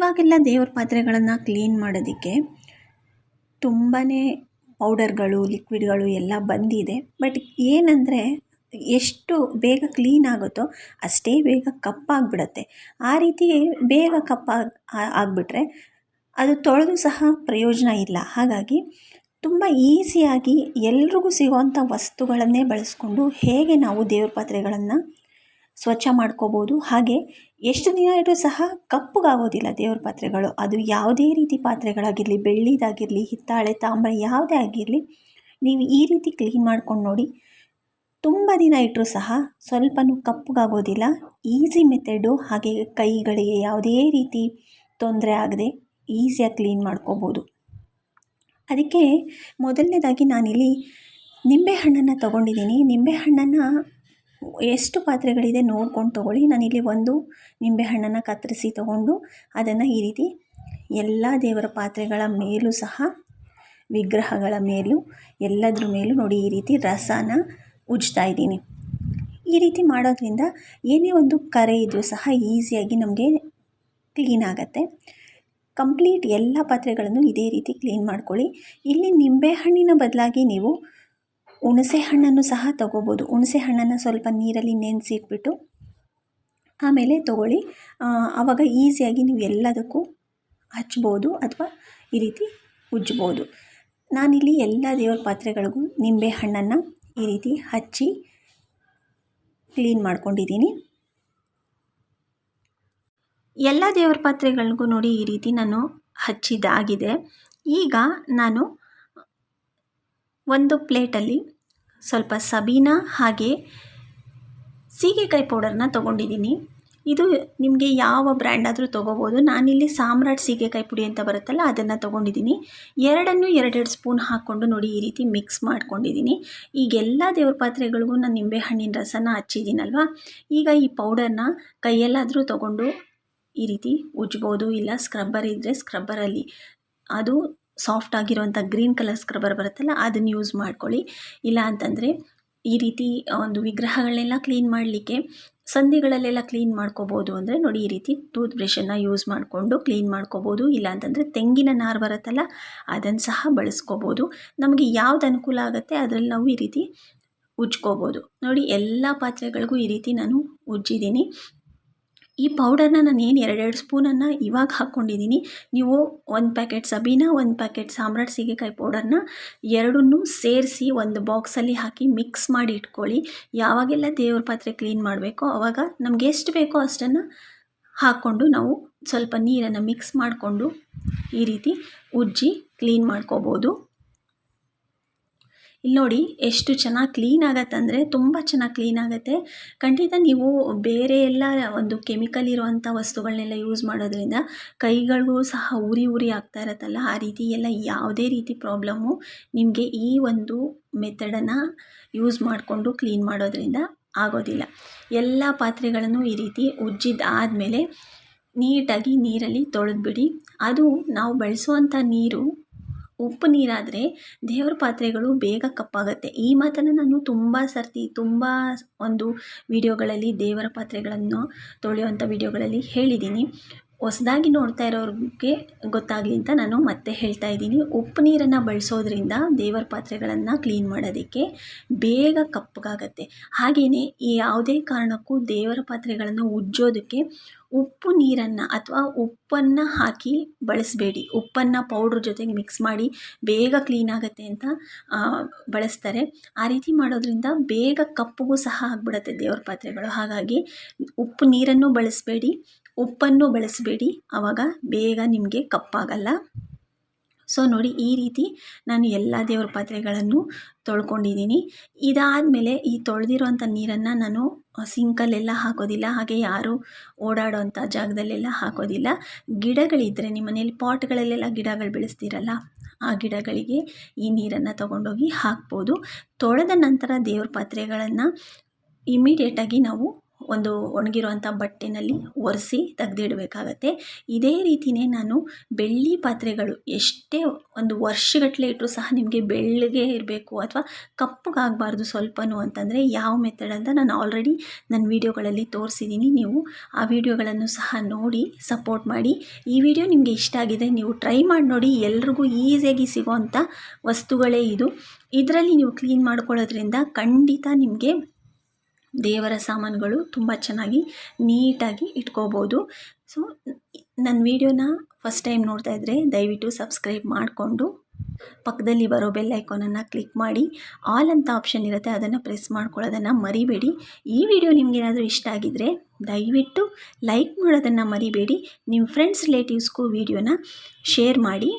ಇವಾಗೆಲ್ಲ ದೇವ್ರ ಪಾತ್ರೆಗಳನ್ನು ಕ್ಲೀನ್ ಮಾಡೋದಕ್ಕೆ ತುಂಬಾ ಪೌಡರ್ಗಳು ಲಿಕ್ವಿಡ್ಗಳು ಎಲ್ಲ ಬಂದಿದೆ. ಬಟ್ ಏನಂದರೆ ಎಷ್ಟು ಬೇಗ ಕ್ಲೀನ್ ಆಗುತ್ತೋ ಅಷ್ಟೇ ಬೇಗ ಕಪ್ಪಾಗಿಬಿಡತ್ತೆ ಆ ರೀತಿ ಬೇಗ ಕಪ್ಪಾಗಿ ಆಗಿಬಿಟ್ರೆ ಅದು ತೊಳೆದು ಸಹ ಪ್ರಯೋಜನ ಇಲ್ಲ. ಹಾಗಾಗಿ ತುಂಬ ಈಸಿಯಾಗಿ ಎಲ್ರಿಗೂ ಸಿಗುವಂಥ ವಸ್ತುಗಳನ್ನೇ ಬಳಸ್ಕೊಂಡು ಹೇಗೆ ನಾವು ದೇವ್ರ ಪಾತ್ರೆಗಳನ್ನು ಸ್ವಚ್ಛ ಮಾಡ್ಕೋಬೋದು. ಹಾಗೆ ಎಷ್ಟು ದಿನ ಇಟ್ಟು ಸಹ ಕಪ್ಪುಗಾಗೋದಿಲ್ಲ ದೇವ್ರ ಪಾತ್ರೆಗಳು. ಅದು ಯಾವುದೇ ರೀತಿ ಪಾತ್ರೆಗಳಾಗಿರಲಿ, ಬೆಳ್ಳಿದಾಗಿರಲಿ, ಹಿತ್ತಾಳೆ ತಾಮ್ರ ಯಾವುದೇ ಆಗಿರಲಿ, ನೀವು ಈ ರೀತಿ ಕ್ಲೀನ್ ಮಾಡ್ಕೊಂಡು ನೋಡಿ. ತುಂಬ ದಿನ ಇಟ್ಟರೂ ಸಹ ಸ್ವಲ್ಪನೂ ಕಪ್ಪುಗಾಗೋದಿಲ್ಲ. ಈಸಿ ಮೆಥಡು, ಹಾಗೆ ಕೈಗಳಿಗೆ ಯಾವುದೇ ರೀತಿ ತೊಂದರೆ ಆಗದೆ ಈಸಿಯಾಗಿ ಕ್ಲೀನ್ ಮಾಡ್ಕೋಬೋದು. ಅದಕ್ಕೆ ಮೊದಲನೇದಾಗಿ ನಾನಿಲ್ಲಿ ನಿಂಬೆಹಣ್ಣನ್ನು ತೊಗೊಂಡಿದ್ದೀನಿ. ನಿಂಬೆಹಣ್ಣನ್ನು ಎಷ್ಟು ಪಾತ್ರೆಗಳಿದೆ ನೋಡ್ಕೊಂಡು ತೊಗೊಳ್ಳಿ. ನಾನಿಲ್ಲಿ ಒಂದು ನಿಂಬೆಹಣ್ಣನ್ನು ಕತ್ತರಿಸಿ ತೊಗೊಂಡು ಅದನ್ನು ಈ ರೀತಿ ಎಲ್ಲ ದೇವರ ಪಾತ್ರೆಗಳ ಮೇಲೂ ಸಹ, ವಿಗ್ರಹಗಳ ಮೇಲೂ, ಎಲ್ಲದ್ರ ಮೇಲೂ ನೋಡಿ ಈ ರೀತಿ ರಸನ ಉಜ್ತಾ ಇದ್ದೀನಿ. ಈ ರೀತಿ ಮಾಡೋದ್ರಿಂದ ಏನೇ ಒಂದು ಕರೆ ಇದ್ದರೂ ಸಹ ಈಸಿಯಾಗಿ ನಮಗೆ ಕ್ಲೀನ್ ಆಗುತ್ತೆ. ಕಂಪ್ಲೀಟ್ ಎಲ್ಲ ಪಾತ್ರೆಗಳನ್ನು ಇದೇ ರೀತಿ ಕ್ಲೀನ್ ಮಾಡ್ಕೊಳ್ಳಿ. ಇಲ್ಲಿ ನಿಂಬೆಹಣ್ಣಿನ ಬದಲಾಗಿ ನೀವು ಹುಣಸೆ ಹಣ್ಣನ್ನು ಸಹ ತಗೋಬೋದು. ಹುಣಸೆ ಹಣ್ಣನ್ನು ಸ್ವಲ್ಪ ನೀರಲ್ಲಿ ನೆನೆಸಿಟ್ಬಿಟ್ಟು ಆಮೇಲೆ ತಗೊಳ್ಳಿ. ಆವಾಗ ಈಸಿಯಾಗಿ ನೀವು ಎಲ್ಲದಕ್ಕೂ ಹಚ್ಬೋದು ಅಥವಾ ಈ ರೀತಿ ಉಜ್ಜ್ಬೋದು ನಾನಿಲ್ಲಿ ಎಲ್ಲ ದೇವ್ರ ಪಾತ್ರೆಗಳಿಗೂ ನಿಂಬೆ ಹಣ್ಣನ್ನು ಈ ರೀತಿ ಹಚ್ಚಿ ಕ್ಲೀನ್ ಮಾಡ್ಕೊಂಡಿದ್ದೀನಿ. ಎಲ್ಲ ದೇವರ ಪಾತ್ರೆಗಳಿಗೂ ನೋಡಿ ಈ ರೀತಿ ನಾನು ಹಚ್ಚಿದ್ದಾಗಿದೆ. ಈಗ ನಾನು ಒಂದು ಪ್ಲೇಟಲ್ಲಿ ಸ್ವಲ್ಪ ಸಬೀನಾ ಹಾಗೆ ಸೀಗೆಕಾಯಿ ಪೌಡರ್ನ ತೊಗೊಂಡಿದ್ದೀನಿ. ಇದು ನಿಮಗೆ ಯಾವ ಬ್ರ್ಯಾಂಡ್ ಆದರೂ ತೊಗೋಬೋದು. ನಾನಿಲ್ಲಿ ಸಾಮ್ರಾಟ್ ಸೀಗೆಕಾಯಿ ಪುಡಿ ಅಂತ ಬರುತ್ತಲ್ಲ, ಅದನ್ನು ತೊಗೊಂಡಿದ್ದೀನಿ. ಎರಡನ್ನು ಎರಡೆರಡು ಸ್ಪೂನ್ ಹಾಕ್ಕೊಂಡು ನೋಡಿ ಈ ರೀತಿ ಮಿಕ್ಸ್ ಮಾಡ್ಕೊಂಡಿದ್ದೀನಿ. ಈಗೆಲ್ಲ ದೇವ್ರ ಪಾತ್ರೆಗಳಿಗೂ ನಾನು ನಿಂಬೆಹಣ್ಣಿನ ರಸನ ಹಚ್ಚಿದ್ದೀನಲ್ವ? ಈಗ ಈ ಪೌಡರ್ನ ಕೈಯಲ್ಲಾದರೂ ತೊಗೊಂಡು ಈ ರೀತಿ ಉಜ್ಬೋದು, ಇಲ್ಲ ಸ್ಕ್ರಬ್ಬರ್ ಇದ್ದರೆ ಸ್ಕ್ರಬ್ಬರಲ್ಲಿ ಅದು ಸಾಫ್ಟ್ ಆಗಿರುವಂಥ ಗ್ರೀನ್ ಕಲರ್ ಸ್ಕ್ರಬ್ಬರ್ ಬರುತ್ತಲ್ಲ, ಅದನ್ನು ಯೂಸ್ ಮಾಡ್ಕೊಳ್ಳಿ. ಇಲ್ಲ ಅಂತಂದರೆ ಈ ರೀತಿ ಒಂದು ವಿಗ್ರಹಗಳನ್ನೆಲ್ಲ ಕ್ಲೀನ್ ಮಾಡಲಿಕ್ಕೆ ಸಂಧಿಗಳಲ್ಲೆಲ್ಲ ಕ್ಲೀನ್ ಮಾಡ್ಕೋಬೋದು ಅಂದರೆ ನೋಡಿ ಈ ರೀತಿ ಟೂತ್ ಬ್ರಷನ್ನು ಯೂಸ್ ಮಾಡಿಕೊಂಡು ಕ್ಲೀನ್ ಮಾಡ್ಕೋಬೋದು. ಇಲ್ಲ ಅಂತಂದರೆ ತೆಂಗಿನ ನಾರು ಬರುತ್ತಲ್ಲ, ಅದನ್ನು ಸಹ ಬಳಸ್ಕೋಬೋದು. ನಮಗೆ ಯಾವ್ದು ಅನುಕೂಲ ಆಗುತ್ತೆ ಅದರಲ್ಲಿ ನಾವು ಈ ರೀತಿ ಉಜ್ಕೋಬೋದು. ನೋಡಿ, ಎಲ್ಲ ಪಾತ್ರೆಗಳಿಗೂ ಈ ರೀತಿ ನಾನು ಉಜ್ಜಿದ್ದೀನಿ. ಈ ಪೌಡರ್ನ ನಾನು ಏನು ಎರಡೆರಡು ಸ್ಪೂನನ್ನು ಇವಾಗ ಹಾಕ್ಕೊಂಡಿದ್ದೀನಿ ನೀವು ಒಂದು ಪ್ಯಾಕೆಟ್ ಸಬೀನ, ಒಂದು ಪ್ಯಾಕೆಟ್ ಸಾಮ್ರಾಟ್ ಸೀಗೆಕಾಯಿ ಪೌಡರ್ನ ಎರಡನ್ನೂ ಸೇರಿಸಿ ಒಂದು ಬಾಕ್ಸಲ್ಲಿ ಹಾಕಿ ಮಿಕ್ಸ್ ಮಾಡಿ ಇಟ್ಕೊಳ್ಳಿ. ಯಾವಾಗೆಲ್ಲ ದೇವ್ರ ಪಾತ್ರೆ ಕ್ಲೀನ್ ಮಾಡಬೇಕೋ ಆವಾಗ ನಮ್ಗೆ ಎಷ್ಟು ಬೇಕೋ ಅಷ್ಟನ್ನು ಹಾಕ್ಕೊಂಡು ನಾವು ಸ್ವಲ್ಪ ನೀರನ್ನು ಮಿಕ್ಸ್ ಮಾಡಿಕೊಂಡು ಈ ರೀತಿ ಉಜ್ಜಿ ಕ್ಲೀನ್ ಮಾಡ್ಕೋಬೋದು. ಇಲ್ಲಿ ನೋಡಿ ಎಷ್ಟು ಚೆನ್ನಾಗಿ ಕ್ಲೀನ್ ಆಗತ್ತೆ ಅಂದರೆ ತುಂಬ ಚೆನ್ನಾಗಿ ಕ್ಲೀನ್ ಆಗುತ್ತೆ. ಖಂಡಿತ ನೀವು ಬೇರೆ ಎಲ್ಲ ಒಂದು ಕೆಮಿಕಲ್ ಇರುವಂಥ ವಸ್ತುಗಳನ್ನೆಲ್ಲ ಯೂಸ್ ಮಾಡೋದ್ರಿಂದ ಕೈಗಳಿಗೂ ಸಹ ಉರಿ ಉರಿ ಆಗ್ತಾ ಇರತ್ತಲ್ಲ, ಆ ರೀತಿ ಎಲ್ಲ ಯಾವುದೇ ರೀತಿ ಪ್ರಾಬ್ಲಮ್ಮು ನಿಮಗೆ ಈ ಒಂದು ಮೆಥಡನ್ನು ಯೂಸ್ ಮಾಡಿಕೊಂಡು ಕ್ಲೀನ್ ಮಾಡೋದ್ರಿಂದ ಆಗೋದಿಲ್ಲ. ಎಲ್ಲ ಪಾತ್ರೆಗಳನ್ನು ಈ ರೀತಿ ಉಜ್ಜಿದ್ದಾದಮೇಲೆ ನೀಟಾಗಿ ನೀರಲ್ಲಿ ತೊಳೆದ್ಬಿಡಿ. ಅದು ನಾವು ಬಳಸುವಂಥ ನೀರು ಉಪ್ಪು ನೀರಾದರೆ ದೇವರ ಪಾತ್ರೆಗಳು ಬೇಗ ಕಪ್ಪಾಗುತ್ತೆ. ಈ ಮಾತನ್ನು ನಾನು ತುಂಬ ಸರ್ತಿ, ತುಂಬ ಒಂದು ವಿಡಿಯೋಗಳಲ್ಲಿ ದೇವರ ಪಾತ್ರೆಗಳನ್ನು ತೊಳೆಯುವಂಥ ವಿಡಿಯೋಗಳಲ್ಲಿ ಹೇಳಿದ್ದೀನಿ. ಹೊಸ್ದಾಗಿ ನೋಡ್ತಾ ಇರೋರಿಗೆ ಗೊತ್ತಾಗಲಿ ಅಂತ ನಾನು ಮತ್ತೆ ಹೇಳ್ತಾ ಇದ್ದೀನಿ. ಉಪ್ಪು ನೀರನ್ನು ಬಳಸೋದ್ರಿಂದ ದೇವರ ಪಾತ್ರೆಗಳನ್ನು ಕ್ಲೀನ್ ಮಾಡೋದಕ್ಕೆ ಬೇಗ ಕಪ್ಪಗಾಗತ್ತೆ. ಹಾಗೆಯೇ ಯಾವುದೇ ಕಾರಣಕ್ಕೂ ದೇವರ ಪಾತ್ರೆಗಳನ್ನು ಉಜ್ಜೋದಕ್ಕೆ ಉಪ್ಪು ನೀರನ್ನು ಅಥವಾ ಉಪ್ಪನ್ನು ಹಾಕಿ ಬಳಸಬೇಡಿ. ಉಪ್ಪನ್ನು ಪೌಡ್ರ್ ಜೊತೆಗೆ ಮಿಕ್ಸ್ ಮಾಡಿ ಬೇಗ ಕ್ಲೀನ್ ಆಗುತ್ತೆ ಅಂತ ಬಳಸ್ತಾರೆ. ಆ ರೀತಿ ಮಾಡೋದ್ರಿಂದ ಬೇಗ ಕಪ್ಪಗೂ ಸಹ ಆಗಿಬಿಡತ್ತೆ ದೇವ್ರ ಪಾತ್ರೆಗಳು. ಹಾಗಾಗಿ ಉಪ್ಪು ನೀರನ್ನು ಬಳಸಬೇಡಿ. ಉಪ್ಪನ್ನು ಬಳಸಬೇಡಿ. ಆವಾಗ ಬೇಗ ನಿಮಗೆ ಕಪ್ಪಾಗಲ್ಲ. ಸೊ ನೋಡಿ ಈ ರೀತಿ ನಾನು ಎಲ್ಲ ದೇವ್ರ ಪಾತ್ರೆಗಳನ್ನು ತೊಳ್ಕೊಂಡಿದ್ದೀನಿ. ಇದಾದಮೇಲೆ ಈ ತೊಳೆದಿರುವಂಥ ನೀರನ್ನು ನಾನು ಸಿಂಕಲ್ಲೆಲ್ಲ ಹಾಕೋದಿಲ್ಲ. ಹಾಗೆ ಯಾರು ಓಡಾಡೋವಂಥ ಜಾಗದಲ್ಲೆಲ್ಲ ಹಾಕೋದಿಲ್ಲ. ಗಿಡಗಳಿದ್ದರೆ ನಿಮ್ಮ ಮನೇಲಿ ಪಾಟ್ಗಳಲ್ಲೆಲ್ಲ ಗಿಡಗಳು ಬೆಳೆಸ್ತೀರಲ್ಲ, ಆ ಗಿಡಗಳಿಗೆ ಈ ನೀರನ್ನು ತೊಗೊಂಡೋಗಿ ಹಾಕ್ಬೋದು. ತೊಳೆದ ನಂತರ ದೇವ್ರ ಪಾತ್ರೆಗಳನ್ನು ಇಮಿಡಿಯೇಟಾಗಿ ನಾವು ಒಂದು ಒಣಗಿರುವಂಥ ಬಟ್ಟೆನಲ್ಲಿ ಒರೆಸಿ ತೆಗೆದಿಡಬೇಕಾಗತ್ತೆ. ಇದೇ ರೀತಿಯೇ ನಾನು ಬೆಳ್ಳಿ ಪಾತ್ರೆಗಳು ಎಷ್ಟೇ ಒಂದು ವರ್ಷಗಟ್ಟಲೆ ಇಟ್ಟರೂ ಸಹ ನಿಮಗೆ ಬೆಳ್ಳಗೆ ಇರಬೇಕು ಅಥವಾ ಕಪ್ಪಗಾಗಬಾರ್ದು ಸ್ವಲ್ಪನೂ ಅಂತಂದರೆ ಯಾವ ಮೆಥಡ್ ಅಂತ ನಾನು ಆಲ್ರೆಡಿ ನನ್ನ ವೀಡಿಯೋಗಳಲ್ಲಿ ತೋರಿಸಿದ್ದೀನಿ. ನೀವು ಆ ವಿಡಿಯೋಗಳನ್ನು ಸಹ ನೋಡಿ ಸಪೋರ್ಟ್ ಮಾಡಿ. ಈ ವಿಡಿಯೋ ನಿಮಗೆ ಇಷ್ಟ ಆಗಿದೆ ನೀವು ಟ್ರೈ ಮಾಡಿ ನೋಡಿ, ಎಲ್ರಿಗೂ ಈಸಿಯಾಗಿ ಸಿಗೋವಂಥ ವಸ್ತುಗಳೇ ಇದು. ಇದರಲ್ಲಿ ನೀವು ಕ್ಲೀನ್ ಮಾಡ್ಕೊಳ್ಳೋದ್ರಿಂದ ಖಂಡಿತ ನಿಮಗೆ ದೇವರ ಸಾಮಾನುಗಳು ತುಂಬ ಚೆನ್ನಾಗಿ ನೀಟಾಗಿ ಇಟ್ಕೋಬೋದು. ಸೊ ನನ್ನ ವೀಡಿಯೋನ ಫಸ್ಟ್ ಟೈಮ್ ನೋಡ್ತಾ ಇದ್ದರೆ ದಯವಿಟ್ಟು ಸಬ್ಸ್ಕ್ರೈಬ್ ಮಾಡಿಕೊಂಡು ಪಕ್ಕದಲ್ಲಿ ಬರೋ ಬೆಲ್ ಐಕಾನನ್ನು ಕ್ಲಿಕ್ ಮಾಡಿ. ಆಲ್ ಅಂತ ಆಪ್ಷನ್ ಇರುತ್ತೆ, ಅದನ್ನು ಪ್ರೆಸ್ ಮಾಡ್ಕೊಳ್ಳೋದನ್ನು ಮರಿಬೇಡಿ. ಈ ವಿಡಿಯೋ ನಿಮಗೇನಾದರೂ ಇಷ್ಟ ಆಗಿದ್ದರೆ ದಯವಿಟ್ಟು ಲೈಕ್ ಮಾಡೋದನ್ನು ಮರಿಬೇಡಿ. ನಿಮ್ಮ ಫ್ರೆಂಡ್ಸ್ ರಿಲೇಟಿವ್ಸ್ಗೂ ವಿಡಿಯೋನ ಶೇರ್ ಮಾಡಿ.